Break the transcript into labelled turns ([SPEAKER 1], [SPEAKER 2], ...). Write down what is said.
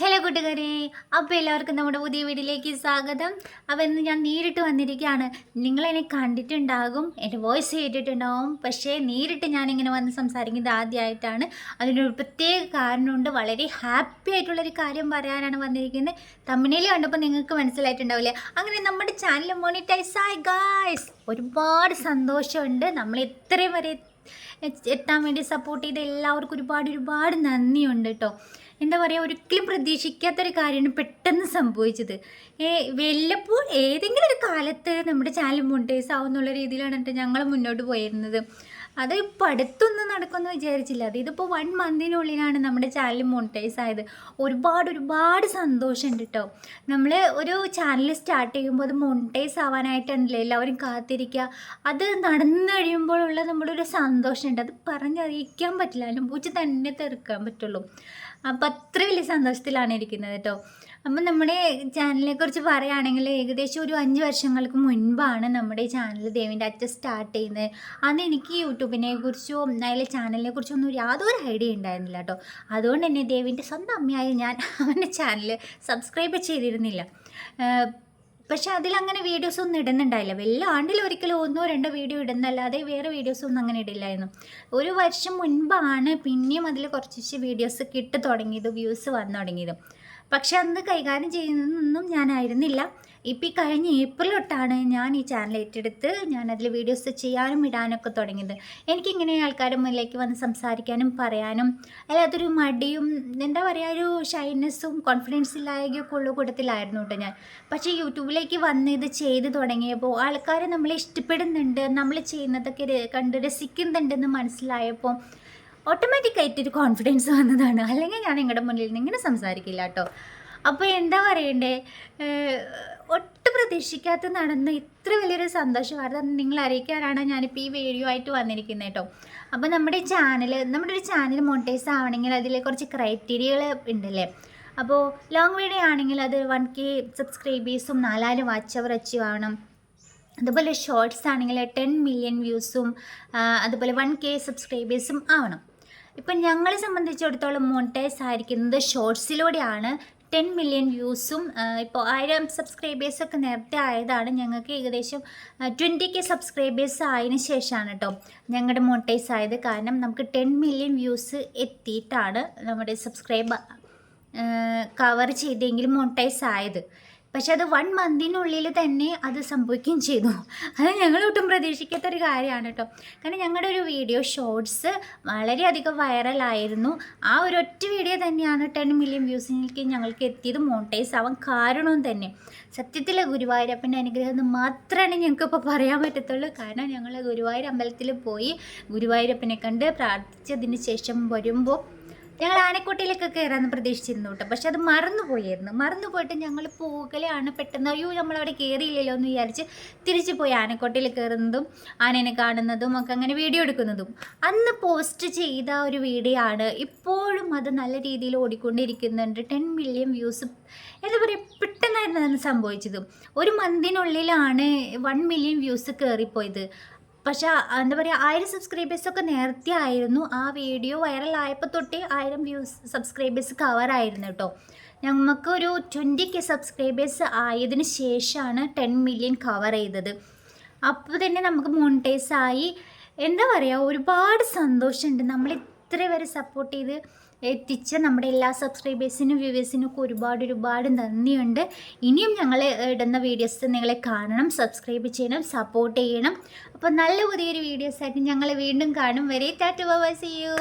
[SPEAKER 1] Hello കൂട്ടുകാരെ. അപ്പോൾ എല്ലാവർക്കും നമ്മുടെ പുതിയ വീട്ടിലേക്ക് സ്വാഗതം. അപ്പോൾ ഇന്ന് ഞാൻ നേരിട്ട് വന്നിരിക്കുകയാണ്. നിങ്ങളെന്നെ കണ്ടിട്ടുണ്ടാകും എന്റെ വോയിസ് കേട്ടിട്ടുണ്ടാകും പക്ഷേ നേരിട്ട് ഞാനിങ്ങനെ വന്ന് സംസാരിക്കുന്നത് ആദ്യമായിട്ടാണ് അതിനൊരു പ്രത്യേക കാരണമുണ്ട്. വളരെ ഹാപ്പി ആയിട്ടുള്ളൊരു കാര്യം പറയാനാണ് വന്നിരിക്കുന്നത്. തമിഴിൽ കണ്ടപ്പോൾ നിങ്ങൾക്ക് മനസ്സിലായിട്ടുണ്ടാവില്ലേ? അങ്ങനെ നമ്മുടെ ചാനൽ മോണിറ്റൈസ് ആയി ഗായ്സ് ഒരുപാട് സന്തോഷമുണ്ട്. നമ്മൾ ഇത്രയും വരെ എത്താൻ വേണ്ടി സപ്പോർട്ട് ചെയ്ത എല്ലാവർക്കും ഒരുപാട് ഒരുപാട് നന്ദിയുണ്ട് കേട്ടോ എന്താ പറയുക ഒരിക്കലും പ്രതീക്ഷിക്കാത്തൊരു കാര്യമാണ് പെട്ടെന്ന് സംഭവിച്ചത്. വല്ലപ്പോൾ ഏതെങ്കിലും ഒരു കാലത്ത് നമ്മുടെ ചാനൽ മോണിറ്റൈസ് ആവുന്നുള്ള രീതിയിലാണ് കേട്ടോ ഞങ്ങൾ മുന്നോട്ട് പോയിരുന്നത്. അത് ഇപ്പോൾ അടുത്തൊന്നും നടക്കുമെന്ന് വിചാരിച്ചില്ല. അത് ഇതിപ്പോൾ വൺ മന്തിനുള്ളിലാണ് നമ്മുടെ ചാനൽ മോണിറ്റൈസ് ആയത്. ഒരുപാട് ഒരുപാട് സന്തോഷമുണ്ട് കേട്ടോ നമ്മൾ ഒരു ചാനൽ സ്റ്റാർട്ട് ചെയ്യുമ്പോൾ അത് മോണിറ്റൈസ് ആവാനായിട്ടാണല്ലോ എല്ലാവരും കാത്തിരിക്കുക അത് നടന്നു കഴിയുമ്പോഴുള്ള നമ്മുടെ ഒരു സന്തോഷമുണ്ട് അത് പറഞ്ഞറിയിക്കാൻ പറ്റില്ല. അനുഭവിച്ച് തന്നെ തീർക്കാൻ പറ്റുള്ളൂ. അപ്പം അത്ര വലിയ സന്തോഷത്തിലാണ് ഇരിക്കുന്നത് കേട്ടോ. അപ്പം നമ്മുടെ ചാനലിനെ കുറിച്ച് പറയുകയാണെങ്കിൽ ഏകദേശം ഒരു അഞ്ച് വർഷങ്ങൾക്ക് മുൻപാണ് നമ്മുടെ ചാനൽ ദേവിന്റെ അച്ഛൻ സ്റ്റാർട്ട് ചെയ്യുന്നത്. അന്ന് എനിക്ക് യൂട്യൂബിനെ കുറിച്ചോ അതിലെ ചാനലിനെ കുറിച്ചോ ഒന്നും യാതൊരു ഐഡിയ ഉണ്ടായിരുന്നില്ല കേട്ടോ. അതുകൊണ്ട് തന്നെ ദേവിന്റെ സ്വന്തം അമ്മയായ ഞാൻ അവന്റെ ചാനൽ സബ്സ്ക്രൈബ് ചെയ്തിരുന്നില്ല. പക്ഷെ അതിലങ്ങനെ വീഡിയോസ് ഒന്നും ഇടുന്നുണ്ടായില്ല. വലിയ ആണ്ടിൽ ഒരിക്കലും ഒന്നോ രണ്ടോ വീഡിയോ ഇടുന്നല്ലാതെ വേറെ വീഡിയോസ് ഒന്നും അങ്ങനെ ഇടില്ലായിരുന്നു. ഒരു വർഷം മുൻപാണ് പിന്നെയും അതിൽ കുറച്ച് വീഡിയോസ് കിട്ടു തുടങ്ങിയത് വ്യൂസ് വന്നു തുടങ്ങിയത്. പക്ഷെ അന്ന് കൈകാര്യം ചെയ്യുന്നതൊന്നും ഞാനായിരുന്നില്ല. ഇപ്പം ഈ കഴിഞ്ഞ ഏപ്രിൽ തൊട്ടാണ് ഞാൻ ഈ ചാനൽ ഏറ്റെടുത്ത് ഞാനതിൽ വീഡിയോസ് ചെയ്യാനും ഇടാനൊക്കെ തുടങ്ങിയത്. എനിക്കിങ്ങനെ ആൾക്കാരുടെ മുന്നിലേക്ക് വന്ന് സംസാരിക്കാനും പറയാനും അല്ലാത്തൊരു മടിയും എന്താ പറയുക ഒരു ഷൈനെസ്സും കോൺഫിഡൻസ് ഇല്ലായകയൊക്കെ ഉള്ള കൂട്ടത്തിലായിരുന്നു കേട്ടോ ഞാൻ. പക്ഷേ യൂട്യൂബിലേക്ക് വന്ന് ഇത് ചെയ്ത് തുടങ്ങിയപ്പോൾ ആൾക്കാർ നമ്മളെ ഇഷ്ടപ്പെടുന്നുണ്ട് നമ്മൾ ചെയ്യുന്നതൊക്കെ കണ്ട് രസിക്കുന്നുണ്ടെന്ന് മനസ്സിലായപ്പോൾ ഓട്ടോമാറ്റിക്കായിട്ടൊരു കോൺഫിഡൻസ് വന്നതാണ്. അല്ലെങ്കിൽ ഞാൻ നിങ്ങളുടെ മുന്നിൽ ഇങ്ങനെ സംസാരിക്കില്ല കേട്ടോ. അപ്പോൾ എന്താ പറയണ്ടേ? ഒട്ടും പ്രതീക്ഷിക്കാത്ത നടന്ന ഇത്ര വലിയൊരു സന്തോഷ വാർത്ത നിങ്ങൾ അറിയിക്കാനാണ് ഞാനിപ്പോൾ ഈ വീഡിയോ ആയിട്ട് വന്നിരിക്കുന്നത് കേട്ടോ. അപ്പോൾ നമ്മുടെ ചാനൽ നമ്മുടെ ഒരു ചാനൽ മോണിറ്റൈസ് ആവണമെങ്കിൽ അതിൽ കുറച്ച് ക്രൈറ്റീരിയകൾ ഉണ്ടല്ലേ? അപ്പോൾ ലോങ് വീഡിയോ ആണെങ്കിൽ അത് വൺ കെ സബ്സ്ക്രൈബേഴ്സും നാലാൽ വാച്ച് അവർ അച്ചീവ് ആവണം. അതുപോലെ ഷോർട്സ് ആണെങ്കിൽ ടെൻ മില്യൺ വ്യൂസും അതുപോലെ വൺ കെ സബ്സ്ക്രൈബേഴ്സും ആവണം. ഇപ്പം ഞങ്ങളെ സംബന്ധിച്ചിടത്തോളം മോണിറ്റൈസ് ആയിരിക്കുന്നത് ഷോർട്സിലൂടെയാണ് ടെൻ മില്യൺ വ്യൂസും ഇപ്പോൾ ആയിരം സബ്സ്ക്രൈബേഴ്സൊക്കെ നേരത്തെ ആയതാണ്. ഞങ്ങൾക്ക് ഏകദേശം ട്വന്റി കെ സബ്സ്ക്രൈബേഴ്സ് ആയതിന് ശേഷമാണ് കേട്ടോ ഞങ്ങളുടെ മോണിറ്റൈസ് ആയത്. കാരണം നമുക്ക് ടെൻ മില്യൺ വ്യൂസ് എത്തിയിട്ടാണ് നമ്മുടെ സബ്സ്ക്രൈബ് കവർ ചെയ്തെങ്കിലും മോണിറ്റൈസ് ആയത്. പക്ഷെ അത് വൺ മന്തിനുള്ളിൽ തന്നെ അത് സംഭവിക്കുകയും ചെയ്തു. അത് ഞങ്ങൾ ഒട്ടും പ്രതീക്ഷിക്കാത്ത ഒരു കാര്യമാണ് കേട്ടോ. കാരണം ഞങ്ങളുടെ ഒരു വീഡിയോ ഷോർട്സ് വളരെയധികം വൈറലായിരുന്നു ആ ഒരു ഒറ്റ വീഡിയോ തന്നെയാണ് ടെൻ മില്യൺ വ്യൂസിലേക്ക് ഞങ്ങൾക്ക് എത്തിയത് മോണിറ്റൈസ് ആവാൻ കാരണവും തന്നെ. സത്യത്തിൽ ഗുരുവായൂരപ്പന്റെ അനുഗ്രഹം എന്ന് മാത്രമാണ് ഞങ്ങൾക്കിപ്പോൾ പറയാൻ പറ്റത്തുള്ളൂ. കാരണം ഞങ്ങൾ ഗുരുവായൂർ അമ്പലത്തിൽ പോയി ഗുരുവായൂരപ്പനെ കണ്ട് പ്രാർത്ഥിച്ചതിന് ശേഷം വരുമ്പോൾ ഞങ്ങൾ ആനക്കോട്ടയിലേക്ക് കയറാമെന്ന് പ്രതീക്ഷിച്ചിരുന്നു കേട്ടോ. പക്ഷെ അത് മറന്നുപോയായിരുന്നു മറന്നുപോയിട്ട് ഞങ്ങൾ പോകലാണ് പെട്ടെന്ന്. അയ്യോ നമ്മളവിടെ കയറിയില്ലല്ലോ എന്ന് വിചാരിച്ച് തിരിച്ചു പോയി ആനക്കോട്ടയിൽ കയറുന്നതും ആനേനെ കാണുന്നതും ഒക്കെ അങ്ങനെ വീഡിയോ എടുക്കുന്നതും. അന്ന് പോസ്റ്റ് ചെയ്ത ഒരു വീഡിയോ ആണ്. ഇപ്പോഴും അത് നല്ല രീതിയിൽ ഓടിക്കൊണ്ടിരിക്കുന്നുണ്ട്. Ten million views. എന്താ പറയുക പെട്ടെന്നായിരുന്നു അന്ന് സംഭവിച്ചത്. ഒരു മന്തിനുള്ളിലാണ് വൺ മില്യൺ വ്യൂസ് കയറിപ്പോയത് പക്ഷേ എന്താ പറയുക ആയിരം സബ്സ്ക്രൈബേഴ്സൊക്കെ നേരത്തെ ആയിരുന്നു. ആ വീഡിയോ വൈറലായപ്പോൾ തൊട്ടേ ആയിരം വ്യൂസ് സബ്സ്ക്രൈബേഴ്സ് കവറായിരുന്നു കേട്ടോ ഒരു ട്വന്റി കെ സബ്സ്ക്രൈബേഴ്സ് ആയതിനു ശേഷമാണ് ടെൻ മില്യൺ കവർ ചെയ്തത്. അപ്പോൾ തന്നെ നമുക്ക് മോണിറ്റൈസ് ആയി. എന്താ പറയുക ഒരുപാട് സന്തോഷമുണ്ട്. നമ്മൾ ഇത്ര വരെ സപ്പോർട്ട് ചെയ്ത് എത്തിച്ച നമ്മുടെ എല്ലാ സബ്സ്ക്രൈബേഴ്സിനും വ്യൂവേഴ്സിനും ഒക്കെ ഒരുപാട് ഒരുപാട് നന്ദിയുണ്ട്. ഇനിയും ഞങ്ങൾ ഇടുന്ന വീഡിയോസ് നിങ്ങളെ കാണണം സബ്സ്ക്രൈബ് ചെയ്യണം സപ്പോർട്ട് ചെയ്യണം. അപ്പോൾ നല്ല പുതിയൊരു വീഡിയോസ് ആയിട്ട് ഞങ്ങൾ വീണ്ടും കാണും. വരെ ടാറ്റ ബൈ സി യു